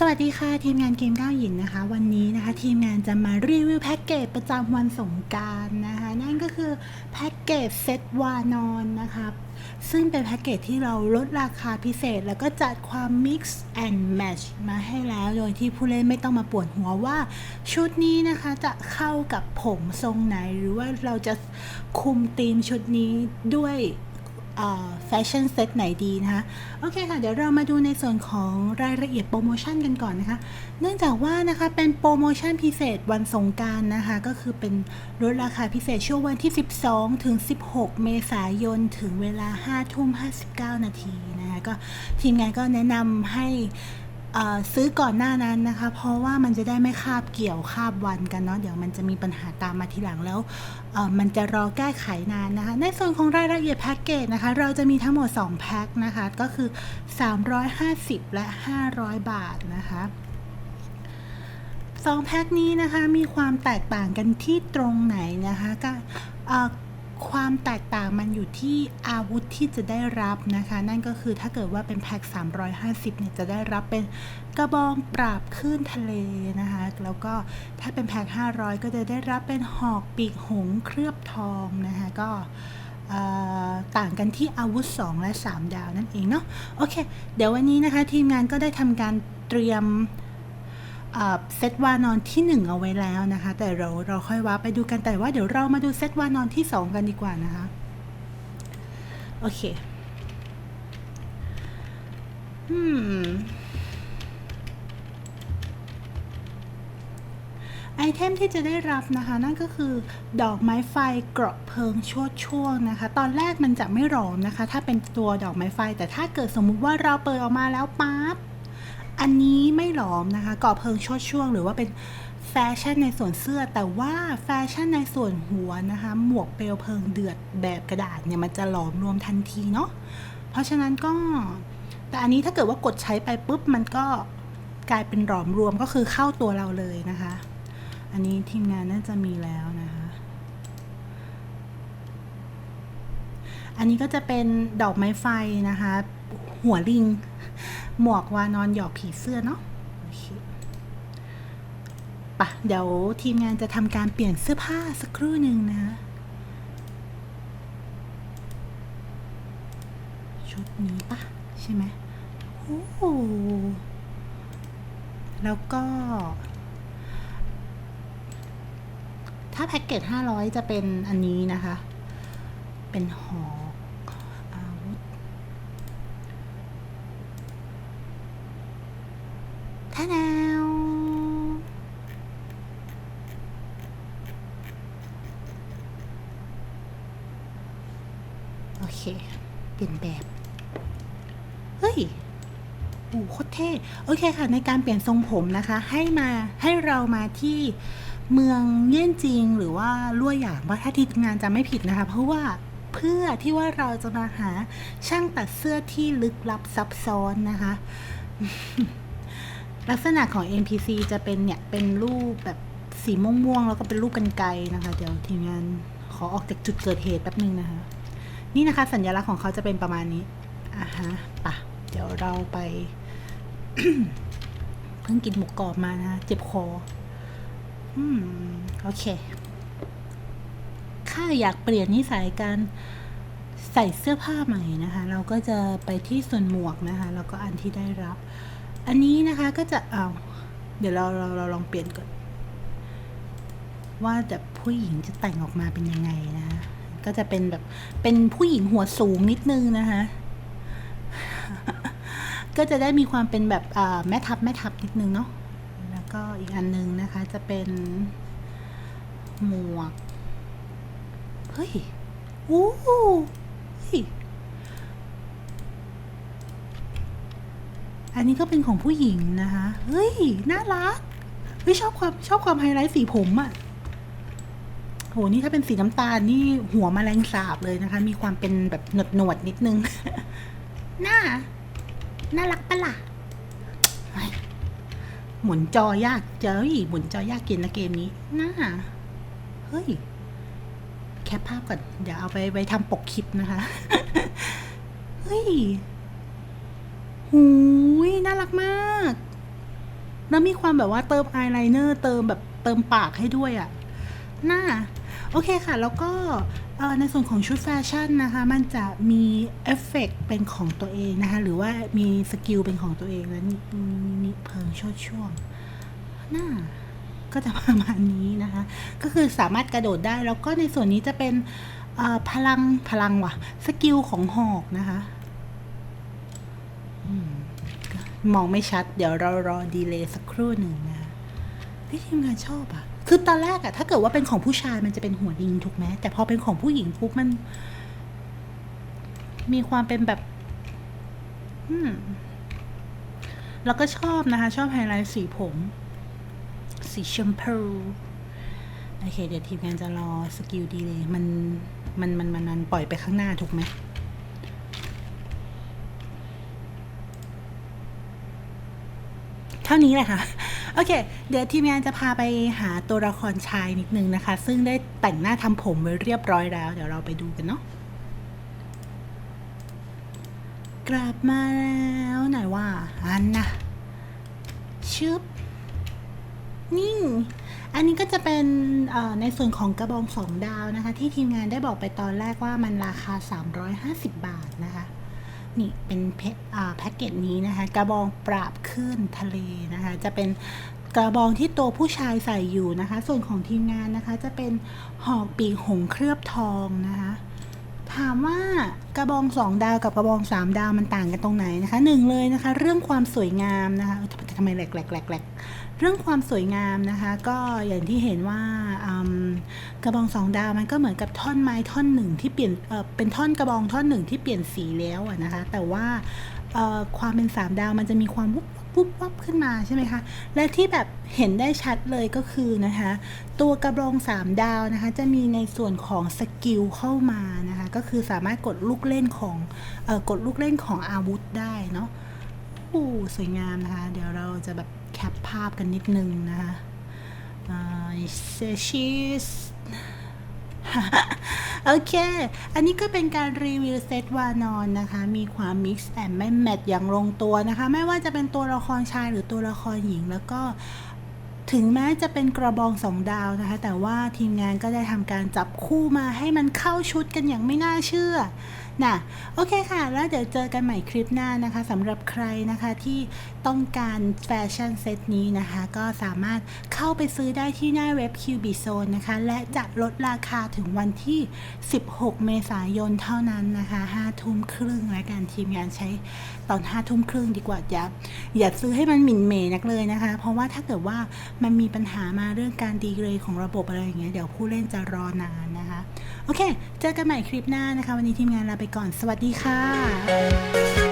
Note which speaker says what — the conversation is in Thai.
Speaker 1: สวัสดีค่ะทีมงานเกมก้าวหยินนะคะ วันนี้นะคะ ทีมงานจะมารีวิวแพ็กเกจประจำวันสงการนะคะ นั่นก็คือแพ็กเกจเซตวานอนนะคะซึ่งเป็นแพ็กเกจที่เราลดราคาพิเศษ แล้วก็จัดความ Mix and Match มาให้แล้วโดยที่ผู้เล่นไม่ต้องมาปวดหัวว่า ชุดนี้นะคะจะเข้ากับผมทรงไหน หรือว่าเราจะคุมธีมชุดนี้ด้วย แฟชั่นเซตไหนดีนะคะโอเคค่ะ เดี๋ยวเรามาดูในส่วนของรายละเอียดโปรโมชั่นกันก่อนนะคะ เนื่องจากว่านะคะเป็นโปรโมชั่นพิเศษวันสงการนะคะ ก็คือเป็นลดราคาพิเศษช่วงวันที่ 12 ถึง 16 เมษายน ถึงเวลา5ทุ่ม59 นาทีนะคะก็ทีมงานก็แนะนำให้ ซื้อก่อนหน้านั้นนะคะ เพราะว่ามันจะได้ไม่คาบเกี่ยวคาบวันกันเนาะเดี๋ยวมันจะมีปัญหาตามมาทีหลังแล้วมันจะรอแก้ไขนานนะคะ ในส่วนของรายละเอียดแพ็กเกจนะคะ เราจะมีทั้งหมด 2 แพ็คนะคะ ก็คือ 350 และ 500 บาทนะคะสองแพ็คนี้นะคะมีความแตกต่างกันที่ตรงไหนนะคะก็ ความแตกต่างมันอยู่ที่อาวุธที่จะได้รับนะคะ นั่นก็คือถ้าเกิดว่าเป็นแพ็ค350เนี่ยจะได้รับเป็นกระบองปราบคลื่นทะเลนะคะ แล้วก็ถ้าเป็นแพ็ค500 ก็จะได้รับเป็นหอกปีกหงส์เคลือบทองนะคะ ก็ต่างกันที่อาวุธ 2 และ 3 ดาวนั่นเองเนาะโอเค เดี๋ยววันนี้นะคะทีมงานก็ได้ทำการเตรียม เซตวานอนที่ 1 เอาไว้แล้วนะคะ แต่เราเราค่อยว่าไปดูกันแต่ว่าเดี๋ยวเรามาดูเซตวานอนที่ 2 กันดีกว่านะคะโอเคอืมไอเทมที่จะได้รับนะคะ นั่นก็คือดอกไม้ไฟเกราะเพลิงโชดช่วงนะคะ ตอนแรกมันจะไม่หลอมนะคะ ถ้าเป็นตัวดอกไม้ไฟ แต่ถ้าเกิดสมมุติว่าเราเปิดออกมาแล้วปั๊บ อันนี้ไม่หลอมนะคะก่อเพลิงชดช่วง หรือว่าเป็นแฟชั่นในส่วนเสื้อ แต่ว่าแฟชั่นในส่วนหัวนะคะ หมวกเปลวเพลิงเดือดแบบกระดาษเนี่ยมันจะหลอมรวมทันทีเนาะเพราะฉะนั้นก็ แต่อันนี้ถ้าเกิดว่ากดใช้ไปปุ๊บมันก็กลายเป็นหลอมรวมก็คือเข้าตัวเราเลยนะคะ อันนี้ทีมงานน่าจะมีแล้วนะคะ อันนี้ก็จะเป็นดอกไม้ไฟนะคะ หัวลิง หมวกวานอนหยอกผีเสื้อเนาะปะเดี๋ยวทีมงานจะทำการเปลี่ยนเสื้อผ้าสักครู่หนึ่งนะ ชุดนี้ปะใช่ไหมโอ้แล้วก็ ถ้าแพ็กเกจ500 จะเป็นอันนี้นะคะ เป็นหอกอาวุธ ท่าแนวโอ เค เปลี่ยนแบบ เฮ้ยโอ้โหโคตรเท่ โอเคค่ะ ในการเปลี่ยนทรงผมนะคะ ให้มาให้เรามาที่เมืองเยี่ยนจริงหรือว่าลั่วหยางว่าถ้าทีมงานจะไม่ผิดนะคะ เพราะว่าเพื่อที่ว่าเราจะมาหาช่างตัดเสื้อที่ลึกลับซับซ้อนนะคะ ลักษณะของ NPC จะเป็นเนี่ย เป็นรูปแบบสีม่วงๆแล้วก็เป็นรูปกันไกรนะคะ เดี๋ยวทีมงานขอออกจากจุดเกิดเหตุแป๊บนึงนะคะ นี่นะคะ สัญลักษณ์ของเขาจะเป็นประมาณนี้อะฮะปะเดี๋ยวเราไปเพิ่งกินหมูกรอบมานะคะเจ็บคอ อืม โอเคถ้าอยากเปลี่ยนนิสัยการใส่เสื้อผ้าใหม่นะคะ เราก็จะไปที่ส่วนหมวกนะคะ แล้วก็อันที่ได้รับ อันนี้นะคะก็จะเอาเดี๋ยวเราเราเราลองเปลี่ยนก่อน ว่าแต่ผู้หญิงจะแต่งออกมาเป็นยังไงนะคะ ก็จะเป็นแบบเป็นผู้หญิงหัวสูงนิดนึงนะคะก็จะได้มีความเป็นแบบแม่ทัพแม่ทัพนิดนึงเนาะแล้วก็อีกอันนึงนะคะ จะเป็นหมวกเฮ้ยโอ้โหเฮ้ยอันนี้ก็เป็นของผู้หญิงนะคะ เฮ้ย น่ารัก เฮ้ยชอบความชอบความไฮไลท์สีผมอะ่ะ หนี่ถ้าเป็นสีน้ำตาลนี่หัวมแมลงสาบเลยนะคะ มีความเป็นแบบหนวดหนวดๆนิดนึง น่า น่ารักปะล่ะหมุนจอยากเจอหมุนจอยากกินนะเกมนี้ น่า เฮ้ย แคปภาพก่อน เดี๋ยวเอาไปไปทำปกคลิปนะคะ เฮ้ยหูยน่ารักมาก แล้วมีความแบบว่าเติมอายไลเนอร์เติมแบบเติมปากให้ด้วยอะ่ะน่า โอเคค่ะ แล้วก็ในส่วนของชุดแฟชั่นนะคะ มันจะมีเอฟเฟกต์เป็นของตัวเองนะคะ หรือว่ามีสกิลเป็นของตัวเองแล้วนี่เพิงชดช่วงน่าก็จะประมาณนี้นะคะ ก็คือสามารถกระโดดได้ แล้วก็ในส่วนนี้จะเป็นพลังพลังว่ะ สกิลของหอกนะคะอมมองไม่ชัด เดี๋ยวเรารอดีเลย์สักครู่หนึ่งนะที่ทีมงานชอบอะ คือตอนแรกอะถ้าเกิดว่าเป็นของผู้ชายมันจะเป็นหัวลิงถูกไหมแต่พอเป็นของผู้หญิงปุ๊บมัน มีความเป็นแบบ อืมแล้วก็ชอบนะคะ ชอบไฮไลท์สีผม สีชมพูโอเค เดี๋ยวทีมงานจะรอสกิลดีเลย มันมันมันมันมันปล่อยไปข้างหน้าถูกไหม เท่านี้แหละค่ะ โอเค เดี๋ยวทีมงานจะพาไปหาตัวละครชายนิดนึงนะคะ ซึ่งได้แต่งหน้าทำผมไว้เรียบร้อยแล้ว เดี๋ยวเราไปดูกันเนาะกลับมาแล้วไหนว่าอันนะชึบนี่อันนี้ก็จะเป็นในส่วนของกระบองสองดาวนะคะ ที่ทีมงานได้บอกไปตอนแรกว่ามันราคา 350 บาทนะคะ นิคเป็นแพ็กเกจนี้นะคะ กระบองปราบคลื่นทะเลนะคะ จะเป็นกระบองที่ตัวผู้ชายใส่อยู่นะคะ ส่วนของทีมงานนะคะ จะเป็นหอกปีกหงส์เคลือบทองนะคะ ถามว่ากระบองสองดาวกับกระบองสามดาวมันต่างกันตรงไหนนะคะหนึ่งเลยนะคะ เรื่องความสวยงามนะคะทำไมแหลกแหลกแหลกแหลกเรื่องความสวยงามนะคะ ก็อย่างที่เห็นว่ากระบองสองดาวมันก็เหมือนกับท่อนไม้ท่อนหนึ่งที่เปลี่ยนเเป็นท่อนกระบองท่อนหนึ่งที่เปลี่ยนสีแล้วนะคะ แต่ว่าความเป็นสามดาวมันจะมีความวุบ วุบวับขึ้นมาใช่ไหมคะ และที่แบบเห็นได้ชัดเลยก็คือนะคะ ตัวกระบองสามดาวนะคะ จะมีในส่วนของสกิลเข้ามานะคะ ก็คือสามารถกดลูกเล่นของเอ่อกดลูกเล่นของอาวุธได้เนาะโอ้สวยงามนะคะ เดี๋ยวเราจะแบบแคปภาพกันนิดนึงนะคะเซชิส โอเค อันนี้ก็เป็นการรีวิวเซตวานอนนะคะ มีความมิกซ์แต่ไม่แมทอย่างลงตัวนะคะ ไม่ว่าจะเป็นตัวละครชายหรือตัวละครหญิงแล้วก็ถึงแม้จะเป็นกระบองสองดาวนะคะ แต่ว่าทีมงานก็ได้ทำการจับคู่มาให้มันเข้าชุดกันอย่างไม่น่าเชื่อ นะโอเคค่ะ แล้วเดี๋ยวเจอกันใหม่คลิปหน้านะคะสำหรับใครนะคะที่ต้องการแฟชั่นเซตนี้นะคะ ก็สามารถเข้าไปซื้อได้ที่หน้าเว็บ Cubizone นะคะ และจะลดราคาถึงวันที่ 16 เมษายนเท่านั้นนะคะ5ทุ่มครึ่งและการทีมงานใช้ตอน5ทุ่มครึ่งดีกว่าอย่าอย่าซื้อให้มันหมิ่นเมนักเลยนะคะ เพราะว่าถ้าเกิดว่ามันมีปัญหามาเรื่องการดีเกรดของระบบอะไรอย่างเงี้ยเดี๋ยวผู้เล่นจะรอนานนะคะ โอเค เจอกันใหม่คลิปหน้านะคะ วันนี้ทีมงานลาไปก่อน สวัสดีค่ะ